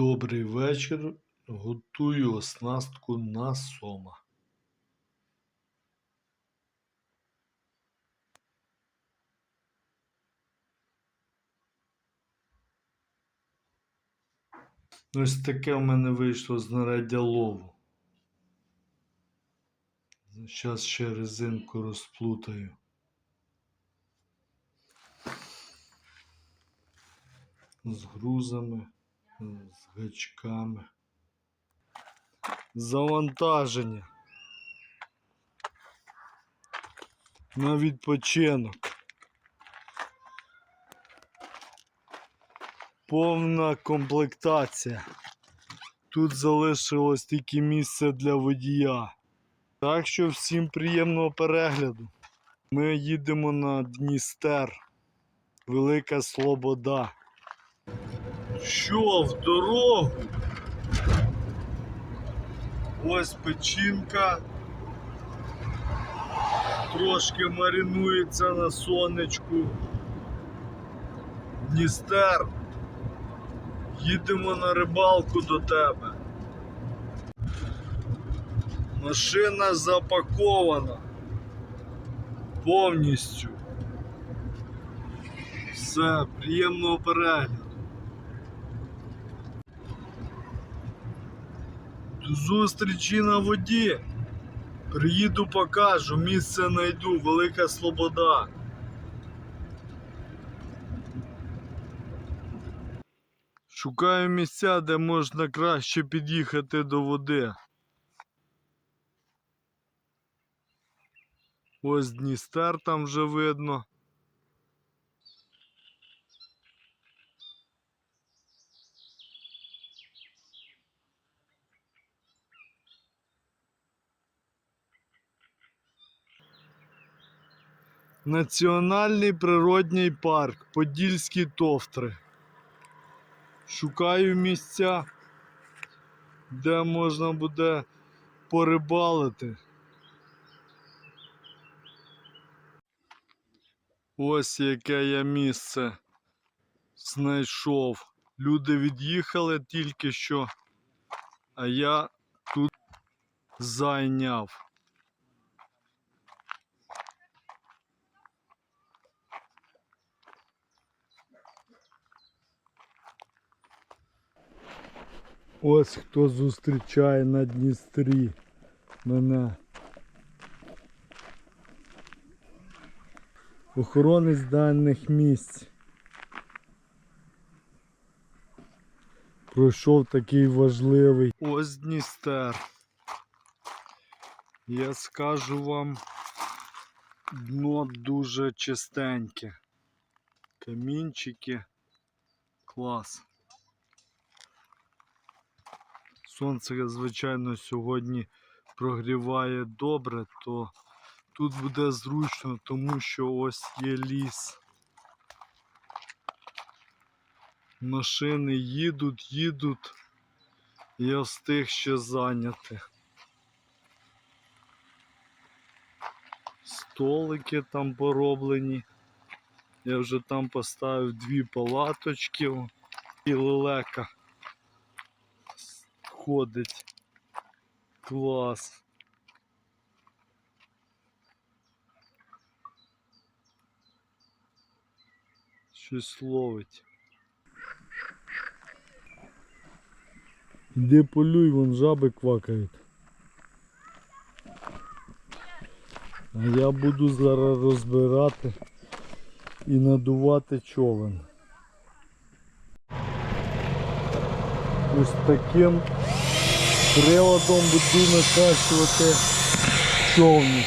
Добрий вечір. Готую оснастку на сома. Ось таке в мене вийшло знаряддя лову. Зараз ще резинку розплутаю. З грузами, з гачками. Завантаження. На відпочинок. Повна комплектація. Тут залишилось тільки місце для водія. Так що всім приємного перегляду. Ми їдемо на Дністер. Велика Слобода. Що в дорогу? Ось печінка. Трошки маринується на сонечку. Дністер. Їдемо на рибалку до тебе. Машина запакована повністю. Все, приємного перегляду. Зустрічі на воді. Приїду, покажу, місце знайду, велика слобода. Шукаю місця, де можна краще під'їхати до води. Ось Дністер там вже видно. Національний природній парк Подільські товтри. Шукаю місця, де можна буде порибалити. Ось яке я місце знайшов. Люди від'їхали тільки що, а я тут зайняв. Ось хто зустрічає на Дністрі мене. Охоронець даних місць. Пройшов такий важливий. Ось Дністер. Я скажу вам, дно дуже чистеньке. Камінчики. Клас. Сонце, звичайно, сьогодні прогріває добре, то тут буде зручно, тому що ось є ліс. Машини їдуть, їдуть. Я встиг ще зайняти. Столики там пороблені. Я вже там поставив дві палаточки і лелека ходить. Клас. Щось ловить. Іди полюй, вон жаби квакають. А я буду зараз розбирати і надувати човен. Ось таким приладом буду накачувати човник.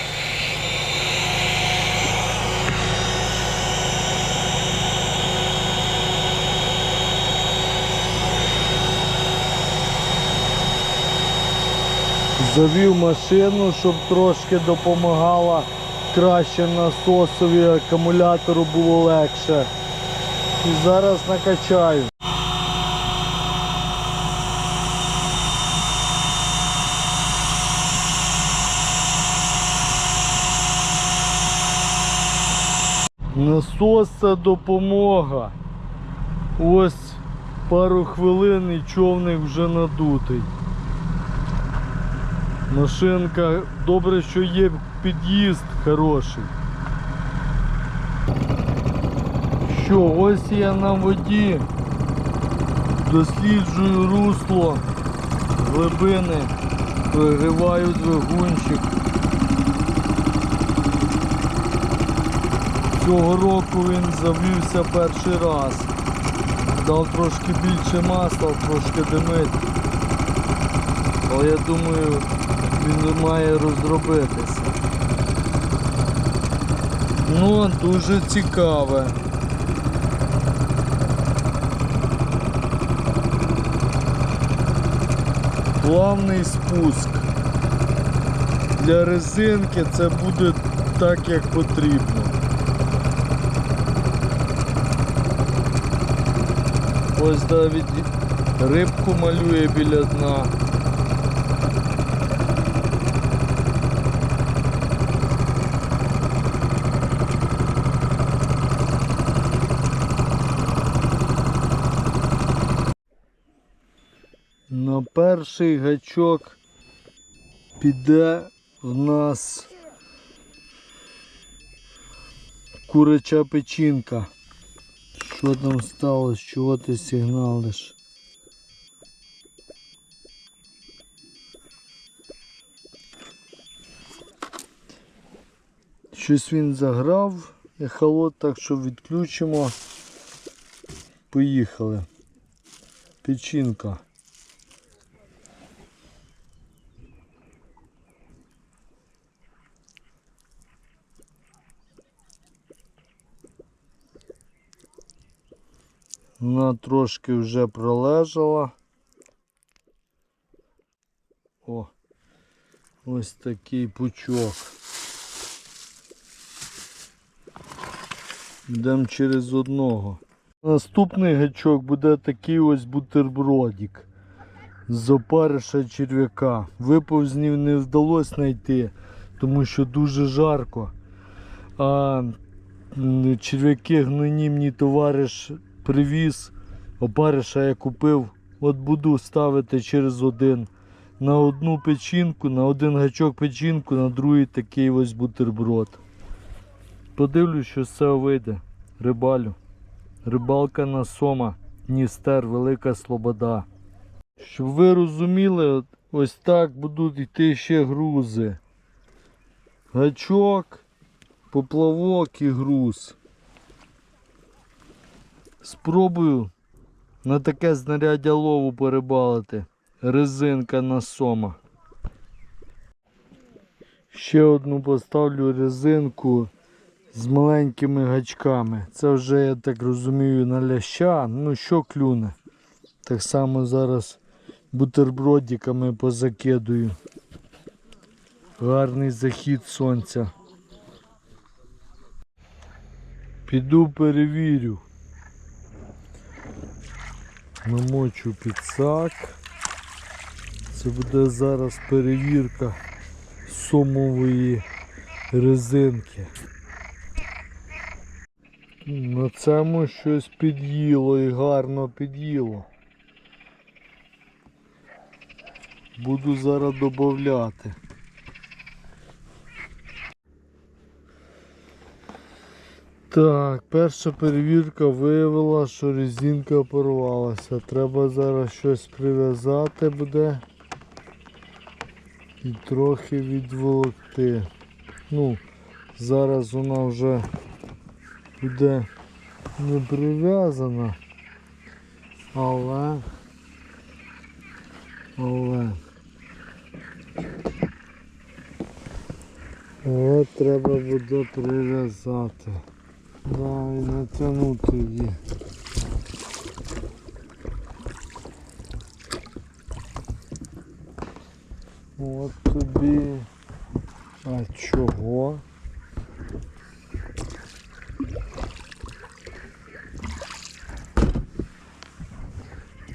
Завів машину, щоб трошки допомагала краще насосові, акумулятору було легше. І зараз накачаю. Насос це допомога. Ось Пару хвилин і човник вже надутий. Машинка, добре, що є під'їзд хороший. Що, ось я на воді. Досліджую русло глибини, прогріваю двигунчик. Цього року він завівся перший раз. Дав трошки більше масла, трошки димить. Але я думаю, він має розробитися. Ну, дуже цікаве. Плавний спуск. Для резинки це буде так, як потрібно. Ось навіть рибку малює біля дна. На перший гачок піде в нас куряча печінка. Що там сталося? Чого ти сигналиш? Щось він заграв, ехолот, так що відключимо. Поїхали. Печінка. Вона трошки вже пролежала. О, ось такий пучок. Йдемо через одного. Наступний гачок буде такий ось бутербродик з опариша черв'яка. Виповзнів не вдалося знайти, тому що дуже жарко. А черв'яки гнині мені товариш привіз. Опариша я купив. От буду ставити через один. На одну печінку, на один гачок печінку, на другий такий ось бутерброд. Подивлюсь, що з цього вийде. Рибалю. Рибалка на сома, Дністер, Велика Слобода. Щоб ви розуміли, ось так будуть йти ще грузи. Гачок, поплавок і груз. Спробую на таке знаряддя лову порибалити. Резинка на сома. Ще одну поставлю резинку з маленькими гачками. Це вже, я так розумію, на ляща. Ну що клюне. Так само зараз бутербродиками позакидую. Гарний захід сонця. Піду перевірю. Намочу підсак. Це буде зараз перевірка сомової резинки. На цьому щось під'їло і гарно під'їло. Буду зараз додати. Так, перша перевірка виявила, що резинка порвалася. Треба зараз щось прив'язати буде і трохи відволокти. Ну, зараз вона вже буде не прив'язана, але але але треба буде прив'язати. Да, і натягнути її. От тобі. А чого?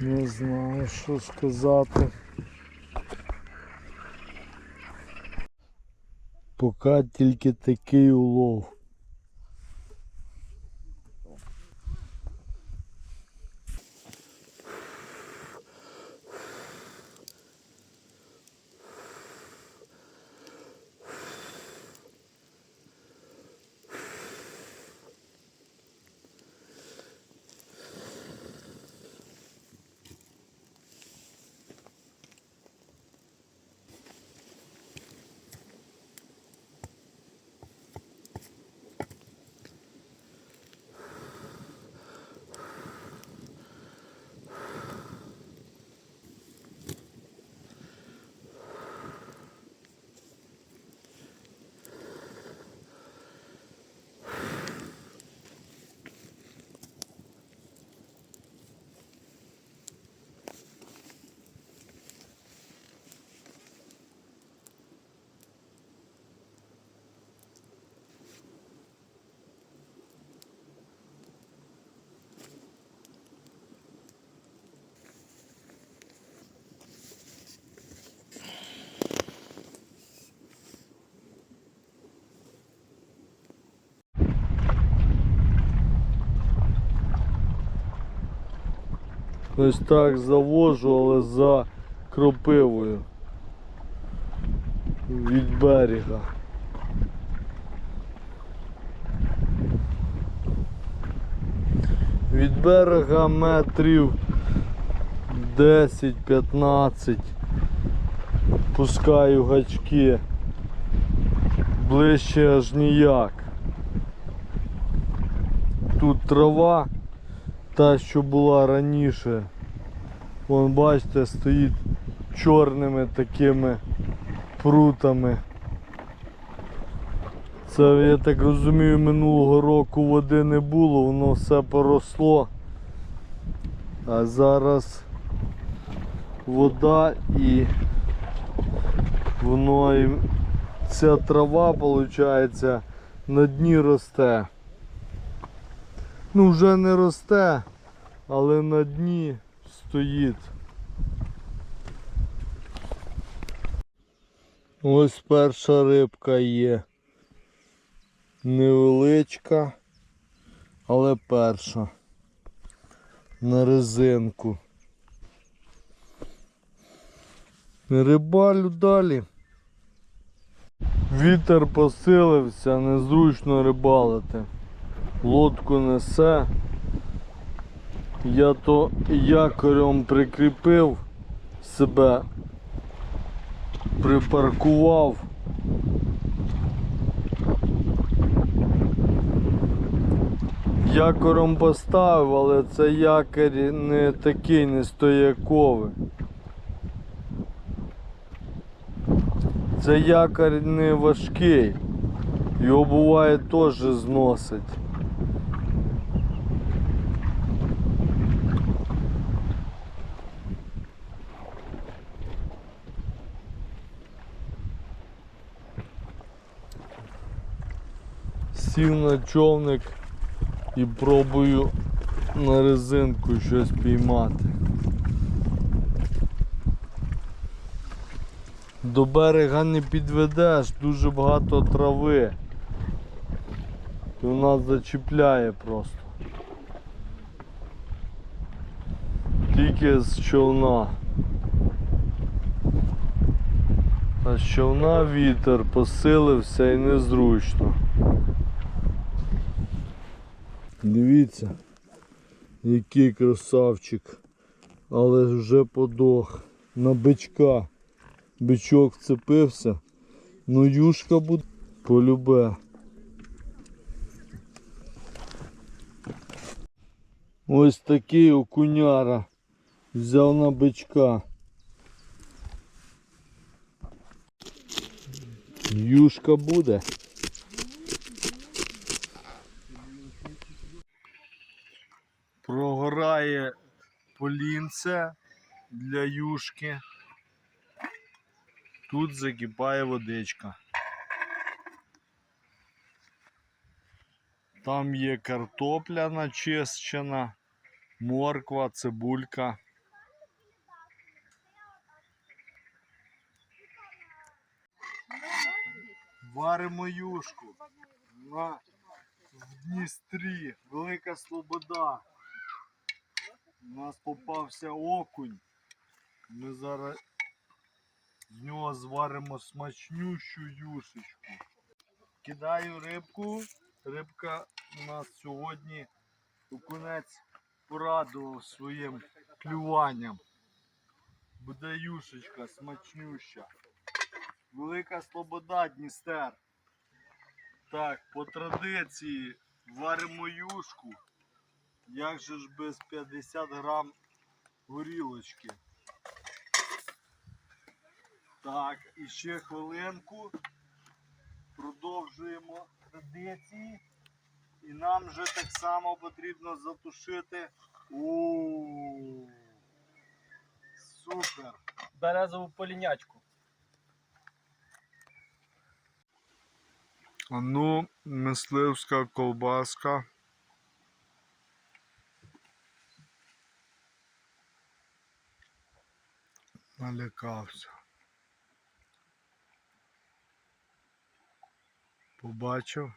Не знаю, що сказати. Поки тільки такий улов. Ось так завожу, але за кропивою від берега. Від берега метрів 10-15 пускаю гачки. Ближче аж ніяк. Тут трава, та, що була раніше. Вон бачите, стоїть чорними такими прутами. Це, я так розумію, минулого року води не було, воно все поросло. А зараз вода і воно і ця трава, виходить, на дні росте. Ну вже не росте, але на дні стоїть. Ось перша рибка є. Невеличка, але перша. На резинку. Рибалю далі. Вітер посилився, незручно рибалити. Лодку несе. Я то якорем прикріпив себе, припаркував. Якором поставив, але це якорь не такий, не стояковий. Це якорь не важкий. Його буває теж зносить. Сів на човник і пробую на резинку щось піймати. До берега не підведеш, дуже багато трави. І вона зачіпляє просто. Тільки з човна. А з човна вітер посилився і незручно. Дивіться, який красавчик, але вже подох на бичка. Бичок вцепився. Ну юшка буде полюбе. Ось такий окуняра взяв на бичка. Юшка буде. Прогорає полінце для юшки. Тут закипає водичка. Там є картопля начищена, морква, цибулька. Варимо юшку на в Дністрі, Велика Слобода. У нас попався окунь. Ми зараз з нього зваримо смачнющу юшечку. Кидаю рибку. Рибка у нас сьогодні окунець порадував своїм клюванням. Буде юшечка смачнюща. Велика Слобода Дністер. Так, по традиції варимо юшку. Як же ж без 50 грам горілочки. Так, і ще хвилинку. Продовжуємо традиції. І нам вже так само потрібно затушити. У Супер! березову полінячку. А ну, мисливська колбаска. налякався. Побачив.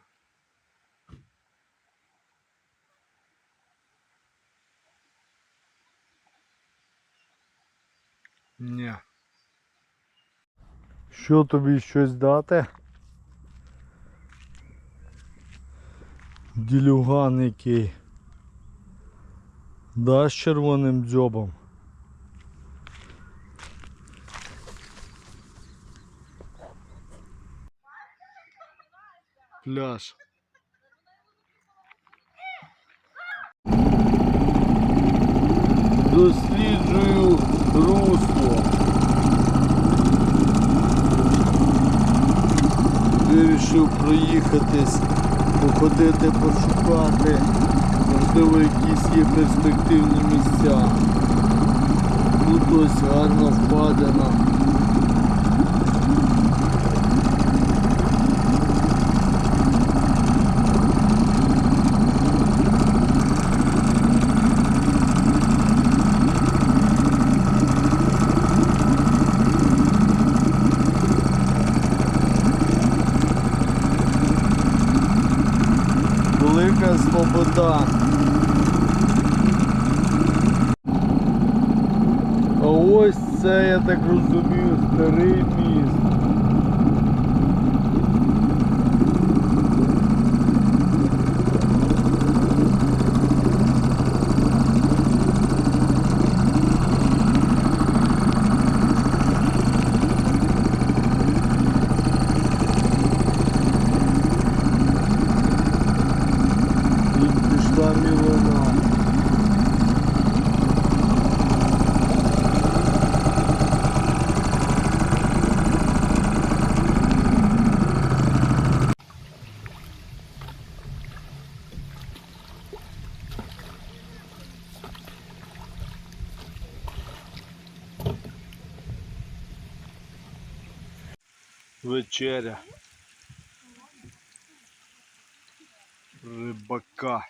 Ні. Що тобі щось дати? Ділюган який. Да, з червоним дзьобом. Пляж. Досліджую русло. Вирішив проїхатись, походити, пошукати. Можливо, якісь є перспективні місця. Тут ось гарна впадина. Велика свобода. Ось це, я так розумію, старий міст. Вечеря. Рибака.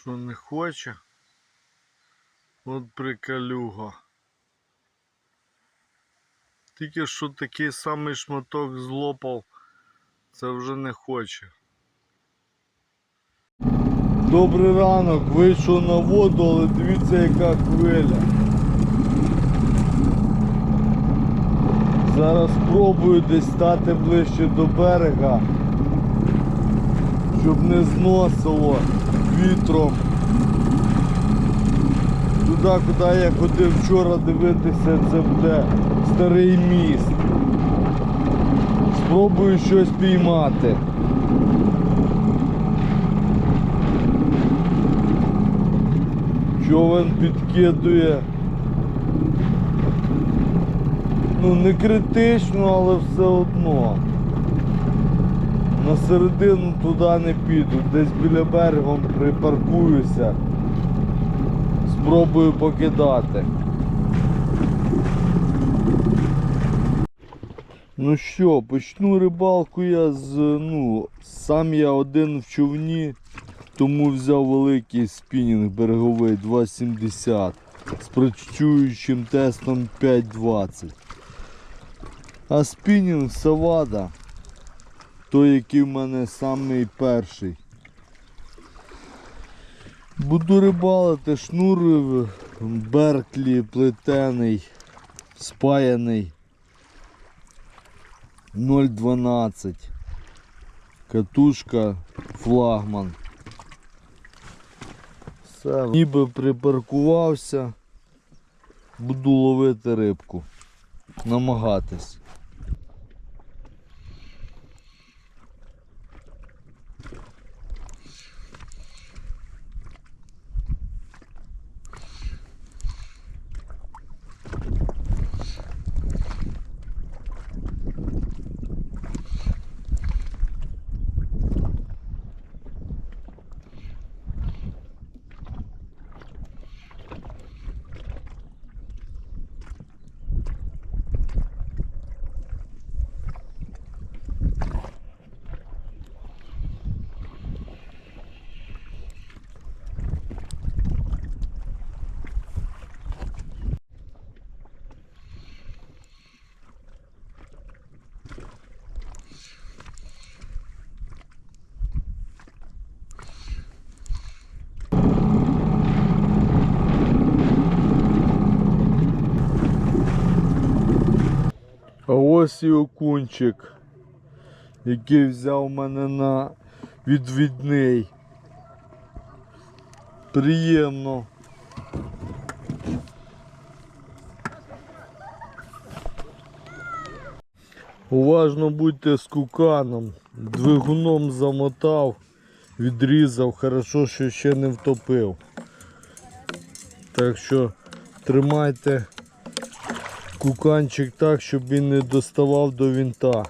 Що не хоче? От приколюга. Тільки що такий самий шматок злопав, це вже не хоче. Добрий ранок, вийшов на воду, але дивіться яка хвиля. Зараз спробую десь стати ближче до берега, щоб не зносило вітром. Туди, куди я ходив вчора дивитися, це буде старий міст. Спробую щось піймати. Човен підкидує. Ну не критично, але все одно. На середину туди не піду, десь біля берегом припаркуюся. Спробую покидати. Ну що, почну рибалку я з, ну, сам я один в човні, тому взяв великий спінінг береговий 2,70 з прочуючим тестом 5,20. А спінінг Савада, той, який в мене самий перший. Буду рибалити, шнур Берклі плетений, спаяний 0,12. Катушка флагман. Все, ніби припаркувався. Буду ловити рибку. Намагатись. Ось і окунчик, який взяв мене на відвідний. Приємно. Уважно будьте з куканом. Двигуном замотав, відрізав, хорошо, що ще не втопив. Так що тримайте куканчик так, щоб він не доставав до вінта.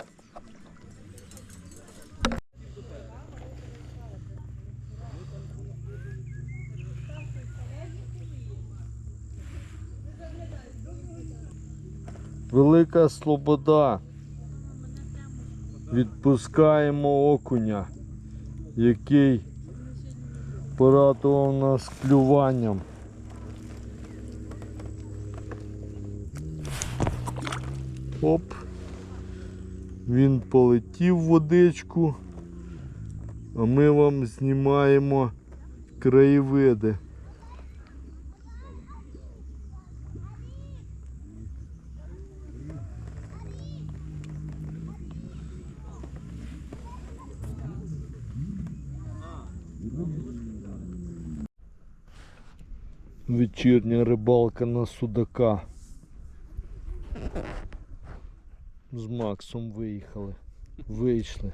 Велика слобода. Відпускаємо окуня, який порадував нас клюванням. Оп. Він полетів водичку, а ми вам знімаємо краєвиди. Вечірня рибалка на судака. З Максом виїхали. Вийшли.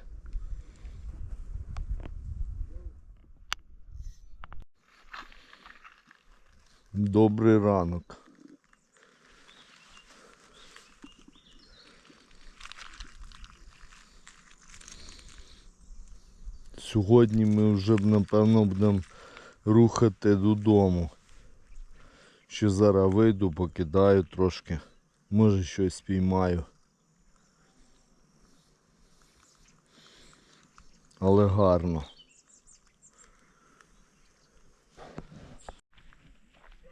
Добрий ранок. Сьогодні ми вже напевно будемо рухати додому. Ще зараз вийду, покидаю трошки. Може щось спіймаю. Але гарно.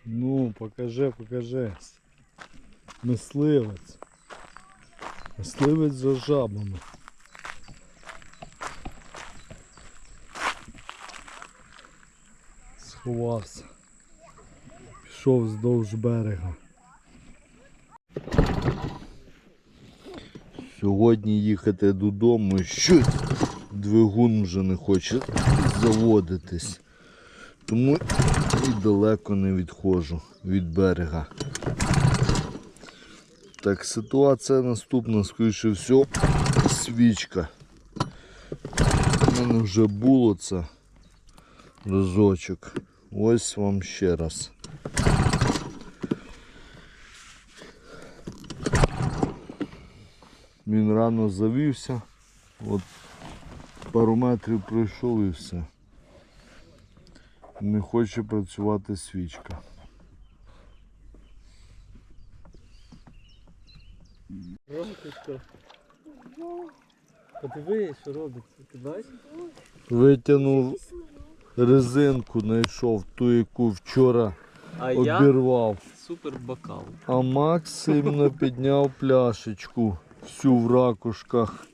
Ну, покажи, покажи. Мисливець. Мисливець за жабами. Сховався. Пішов вздовж берега. Сьогодні їхати додому щось двигун вже не хоче заводитись. Тому і далеко не відходжу від берега. Так, ситуація наступна, скоріше все, свічка. У мене вже було це разочок. Ось вам ще раз. Він рано завівся. От пару метрів пройшов і все. Не хоче працювати свічка. Ромчик. Подиви, що робиться. Ти бачиш? Витягнув резинку, знайшов ту, яку вчора А обірвав. супер бокал. А Макс іменно підняв пляшечку всю в ракушках.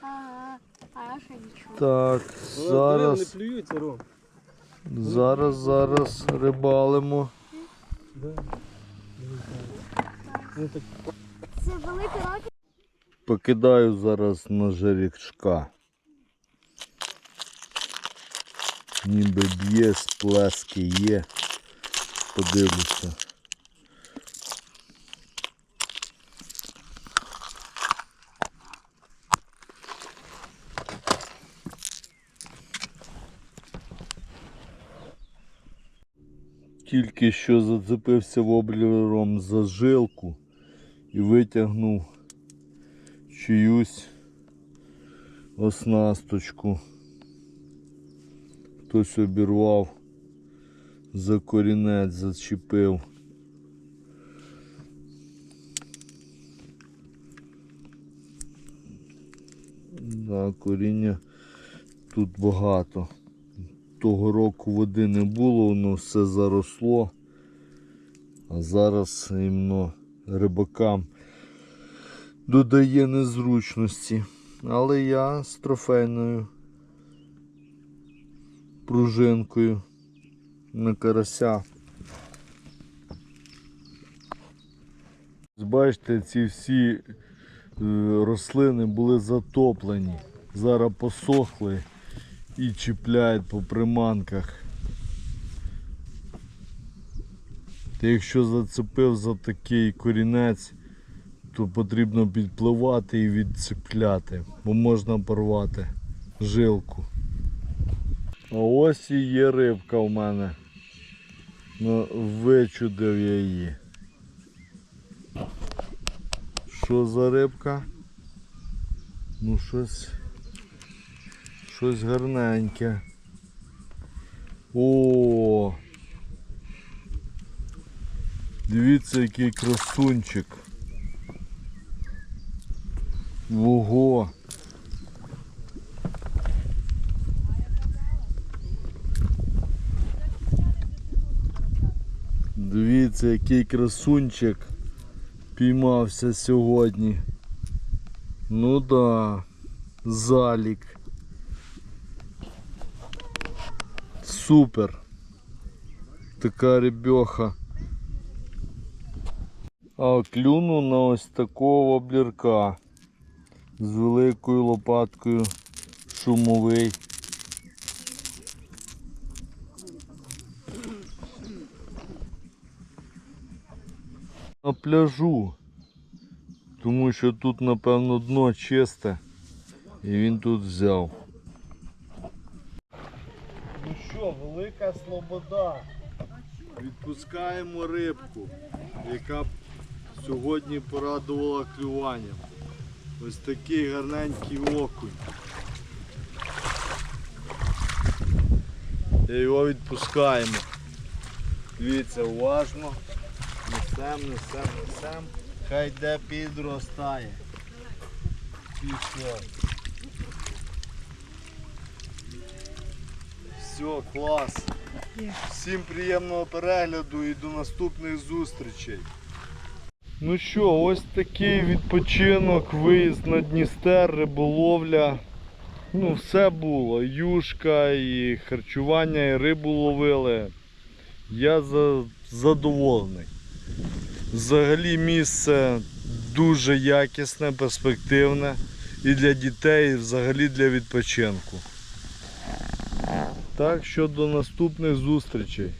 Ага, а я ще нічого. Так, зараз, плюються, Ром. зараз, зараз рибалимо. Ну Це великий рак. Покидаю зараз на жеребчка. Ніби б'є, сплески є. Подивлюся. Тільки що зацепився воблером за жилку і витягнув чиюсь оснасточку. Хтось обірвав, за корінець зачепив. Да, коріння тут багато. Того року води не було, воно все заросло. А зараз іменно рибакам додає незручності. Але я з трофейною пружинкою на карася. Бачите, ці всі рослини були затоплені. Зараз посохли і чіпляють по приманках. Та якщо зацепив за такий корінець, то потрібно підпливати і відцепляти, бо можна порвати жилку. А ось і є рибка в мене. Ну, вичудив я її. Що за рибка? Ну щось. Щось гарненьке. О! Дивіться, який красунчик. Ого! Дивіться, який красунчик піймався сьогодні. Ну да, залік. Супер. Така ребеха. А клюнув на ось такого воблірка з великою лопаткою шумовий. На пляжу, тому що тут, напевно, дно чисте і він тут взяв. Ну що, велика слобода. Відпускаємо рибку, яка сьогодні порадувала клюванням. Ось такий гарненький окунь. І його відпускаємо. Дивіться, уважно. Несем, несем, несем. Хай де підростає. Пішло. Все, клас. Всім приємного перегляду і до наступних зустрічей. Ну що, ось такий відпочинок, виїзд на Дністер, риболовля. Ну, все було. Юшка, і харчування, і рибу ловили. Я за... задоволений. Взагалі місце дуже якісне, перспективне і для дітей, і взагалі для відпочинку. Так що до наступних зустрічей.